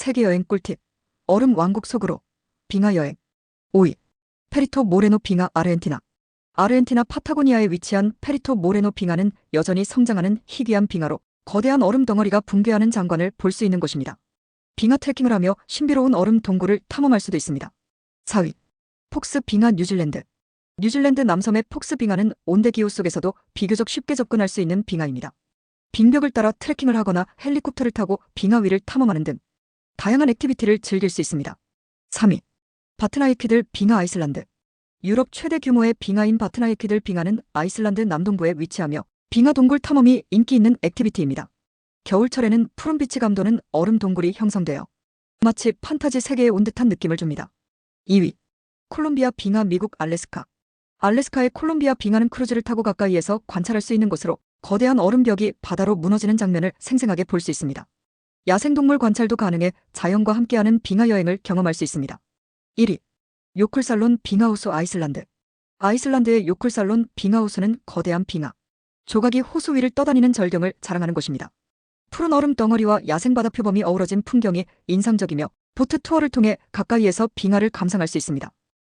세계 여행 꿀팁. 얼음 왕국 속으로. 빙하 여행. 5위. 페리토 모레노 빙하 아르헨티나. 아르헨티나 파타고니아에 위치한 페리토 모레노 빙하는 여전히 성장하는 희귀한 빙하로 거대한 얼음 덩어리가 붕괴하는 장관을 볼 수 있는 곳입니다. 빙하 트레킹을 하며 신비로운 얼음 동굴을 탐험할 수도 있습니다. 4위. 폭스 빙하 뉴질랜드. 뉴질랜드 남섬의 폭스 빙하는 온대 기후 속에서도 비교적 쉽게 접근할 수 있는 빙하입니다. 빙벽을 따라 트레킹을 하거나 헬리콥터를 타고 빙하 위를 탐험하는 등 다양한 액티비티를 즐길 수 있습니다. 3위. 바트나이키들 빙하 아이슬란드. 유럽 최대 규모의 빙하인 바트나이키들 빙하는 아이슬란드 남동부에 위치하며 빙하 동굴 탐험이 인기 있는 액티비티입니다. 겨울철에는 푸른 빛이 감도는 얼음 동굴이 형성되어 마치 판타지 세계에 온 듯한 느낌을 줍니다. 2위. 콜롬비아 빙하 미국 알래스카. 알래스카의 콜롬비아 빙하는 크루즈를 타고 가까이에서 관찰할 수 있는 곳으로 거대한 얼음벽이 바다로 무너지는 장면을 생생하게 볼 수 있습니다. 야생동물 관찰도 가능해 자연과 함께하는 빙하 여행을 경험할 수 있습니다. 1위. 요클살론 빙하호수 아이슬란드. 아이슬란드의 요클살론 빙하호수는 거대한 빙하. 조각이 호수 위를 떠다니는 절경을 자랑하는 곳입니다. 푸른 얼음 덩어리와 야생 바다 표범이 어우러진 풍경이 인상적이며 보트 투어를 통해 가까이에서 빙하를 감상할 수 있습니다.